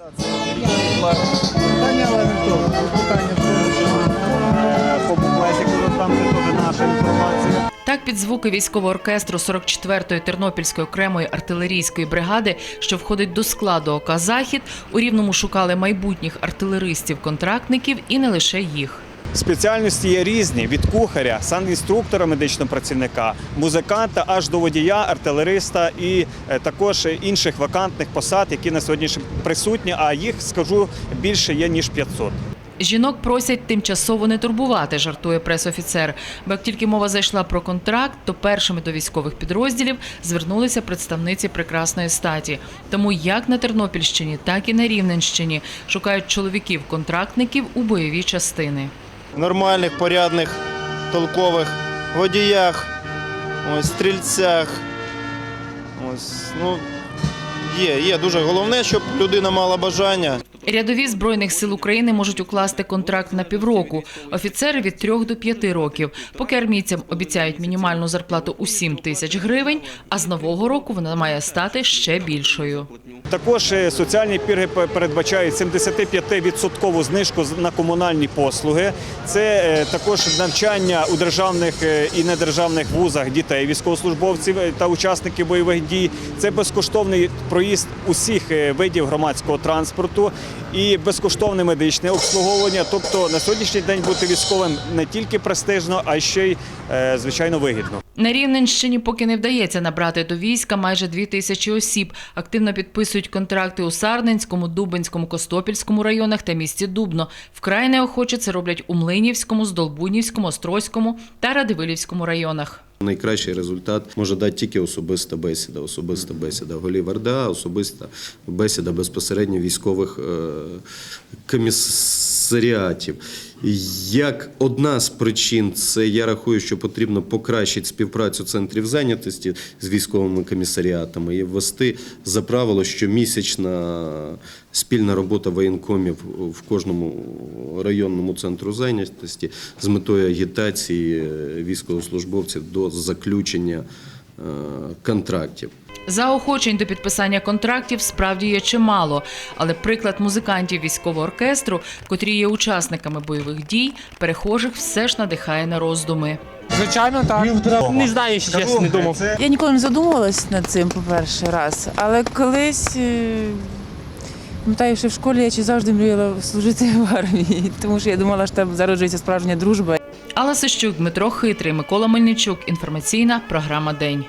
Питання. Так, під звуки військового оркестру 44-ї Тернопільської окремої артилерійської бригади, що входить до складу ОК Захід, у рівному шукали майбутніх артилеристів-контрактників і не лише їх. Спеціальності є різні від кухаря, санінструктора, медичного працівника, музиканта аж до водія, артилериста і е, також інших вакантних посад, які на сьогодні присутні. А їх скажу більше є ніж 500. Жінок просять тимчасово не турбувати, жартує пресофіцер. Бо як тільки мова зайшла про контракт, то першими до військових підрозділів звернулися представниці прекрасної статі. Тому як на Тернопільщині, так і на Рівненщині шукають чоловіків-контрактників у бойові частини. Нормальних, порядних, толкових водіях, ось, стрільцях. Ось, ну, є, є дуже головне, щоб людина мала бажання. Рядові збройних сил України можуть укласти контракт на півроку. Офіцери від 3 до 5 років. Поки армійцям обіцяють мінімальну зарплату у 7 тисяч гривень, а з нового року вона має стати ще більшою. Також е, соціальні пільги пе- передбачають 75% знижку на комунальні послуги. Це е, також навчання у державних е, і недержавних вузах дітей, військовослужбовців та учасників бойових дій. Це безкоштовний проїзд усіх видів громадського транспорту і безкоштовне медичне обслуговування. Тобто на сьогоднішній день бути військовим не тільки престижно, а ще й е, звичайно вигідно. На Рівненщині поки не вдається набрати до війська майже дві тисячі осіб. Активно підписують контракти у Сарненському, Дубенському, Костопільському районах та місті Дубно. Вкрай неохоче це роблять у Млинівському, Здолбунівському, Острозькому та Радивилівському районах. Найкращий результат може дати тільки особиста бесіда, особиста бесіда голів РДА, особиста бесіда безпосередньо військових е, комісаріатів. Як одна з причин, це я рахую, що потрібно покращити співпрацю центрів зайнятості з військовими комісаріатами і ввести за правило, що місячна спільна робота воєнкомів в кожному районному центру зайнятості з метою агітації е, військовослужбовців до заключення е, контрактів. Заохочень до підписання контрактів справді є чимало, але приклад музикантів військового оркестру, котрі є учасниками бойових дій, перехожих все ж надихає на роздуми. Звичайно, так. Не знаю, якщо чесно, не думав. Я ніколи не задумувалась над цим по перший раз, але колись е, пам'ятаю, що в школі я чи завжди мріяла служити в армії, тому що я думала, що там зароджується справжня дружба. Алла Сищук, Дмитро Хитрий, Микола Мельничук. Інформаційна програма День.